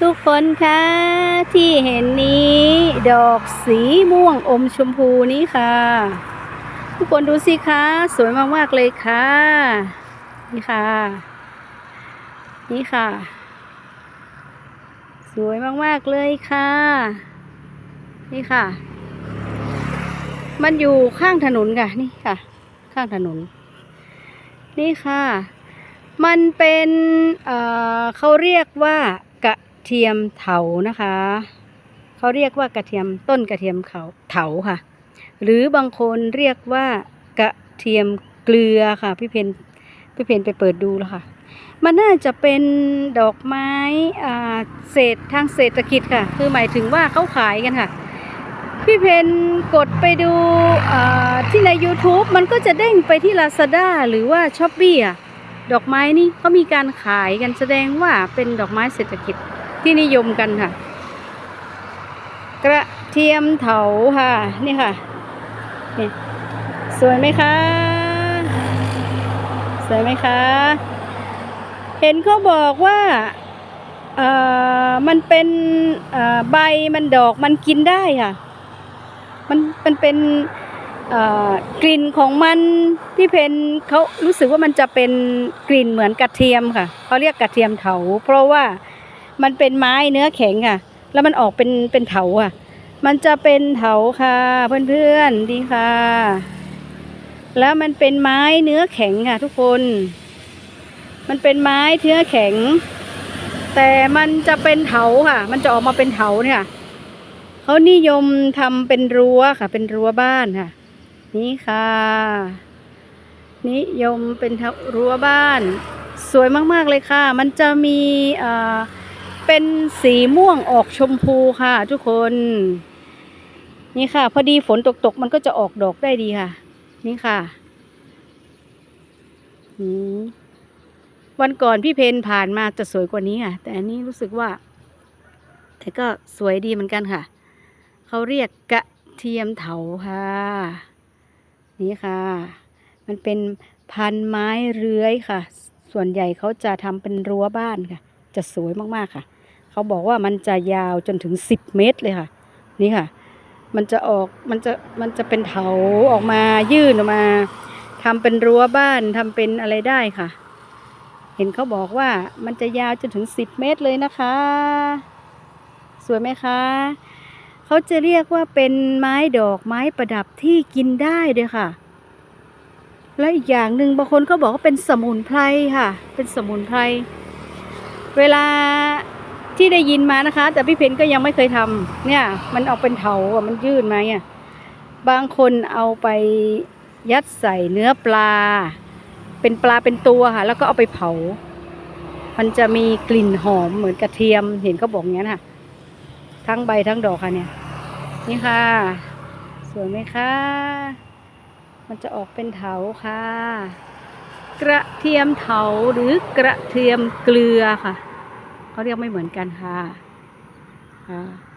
ทุกคนคะที่เห็นนี้ ดอกสีม่วงอมชมพูนี้ค่ะ ทุกคนดูสิคะสวยมากๆเลยค่ะ นี่ค่ะ นี่ค่ะ สวยมากๆเลยค่ะ นี่ค่ะ มันอยู่ข้างถนนค่ะนี่ค่ะ ข้างถนน นี่ค่ะ มันเป็น เอ่อเขาเรียกว่า เทียมเถานะคะ เขาเรียกว่ากระเทียมต้นกระเทียมเขาเถาค่ะ หรือบางคนเรียกว่ากระเทียมเกลือค่ะพี่เพนพี่เพนไปเปิดดูแล้วค่ะ มันน่าจะเป็นดอกไม้เศษทางเศรษฐกิจค่ะ คือหมายถึงว่าเขาขายกันค่ะ พี่เพนกดไปดูที่ใน YouTube มันก็จะเด้งไปที่ Lazada หรือว่า s h อ p e e อะดอกไม้นี่เขามีการขายกันแสดงว่าเป็นดอกไม้เศรษฐกิจ ที่นิยมกันค่ะ กระเทียมเถาค่ะ นี่ค่ะนี่สวยไหมคะ สวยไหมคะ เห็นเขาบอกว่าเอ่อมันเป็นเอ่อใบมันดอกมันกินได้ค่ะ มันมันเป็นกลิ่นของมันพี่เพนเขารู้สึกว่ามันจะเป็นกลิ่นเหมือนกระเทียมค่ะเขาเรียกกระเทียมเถา เพราะว่า มันเป็นไม้เนื้อแข็งค่ะ แล้วมันออกเป็นเป็นเถาค่ะ มันจะเป็นเถาค่ะเพื่อนๆดีค่ะ แล้วมันเป็นไม้เนื้อแข็งค่ะ ทุกคน มันเป็นไม้เนื้อแข็ง แต่มันจะเป็นเถาค่ะ มันจะออกมาเป็นเถาเนี่ยเขานิยมทำเป็นรั้วค่ะ เป็นรั้วบ้านค่ะ นี่ค่ะ นิยมเป็นรั้วบ้าน สวยมากๆเลยค่ะ มันจะมีเอ่อ เป็นสีม่วงออกชมพูค่ะ ทุกคน นี่ค่ะ พอดีฝนตกตกๆมันก็จะออกดอกได้ดีค่ะ นี่ค่ะวันก่อนพี่เพนผ่านมาจะสวยกว่านี้ค่ะ แต่อันนี้รู้สึกว่า แต่ก็สวยดีเหมือนกันค่ะ เขาเรียกกระเทียมเถาค่ะ นี่ค่ะ มันเป็นพันไม้เรื้อยค่ะ ส่วนใหญ่เขาจะทำเป็นรั้วบ้านค่ะ จะสวยมาก ๆ ค่ะ เขาบอกว่ามันจะยาวจนถึงสิบเมตรเลยค่ะ นี่ค่ะ มันจะออกมันจะมันจะเป็นเถาออกมายื่นออกมาทำเป็นรั้วบ้านทำเป็นอะไรได้ค่ะ เห็นเขาบอกว่ามันจะยาวจนถึงสิบเมตรเลยนะคะ สวยไหมคะเขาจะเรียกว่าเป็นไม้ดอกไม้ประดับที่กินได้ด้วยค่ะ และอีกอย่างหนึ่งบางคนก็บอกว่าเป็นสมุนไพรค่ะ เป็นสมุนไพร เวลา ที่ได้ยินมานะคะ แต่พี่เพนก็ยังไม่เคยทำเนี่ย มันออกเป็นเถาอะมันยื่นมาเนี่ยบางคนเอาไปยัดใส่เนื้อปลา เป็นปลาเป็นตัวค่ะ แล้วก็เอาไปเผา มันจะมีกลิ่นหอมเหมือนกระเทียมเห็นเขาบอกอย่างนี้นค่ะ ทั้งใบทั้งดอกค่ะเนี่ย นี่ค่ะ สวยไหมคะ มันจะออกเป็นเถาค่ะ กระเทียมเถาหรือกระเทียมเกลือค่ะ เขาเรียกไม่เหมือนกันค่ะค่ะ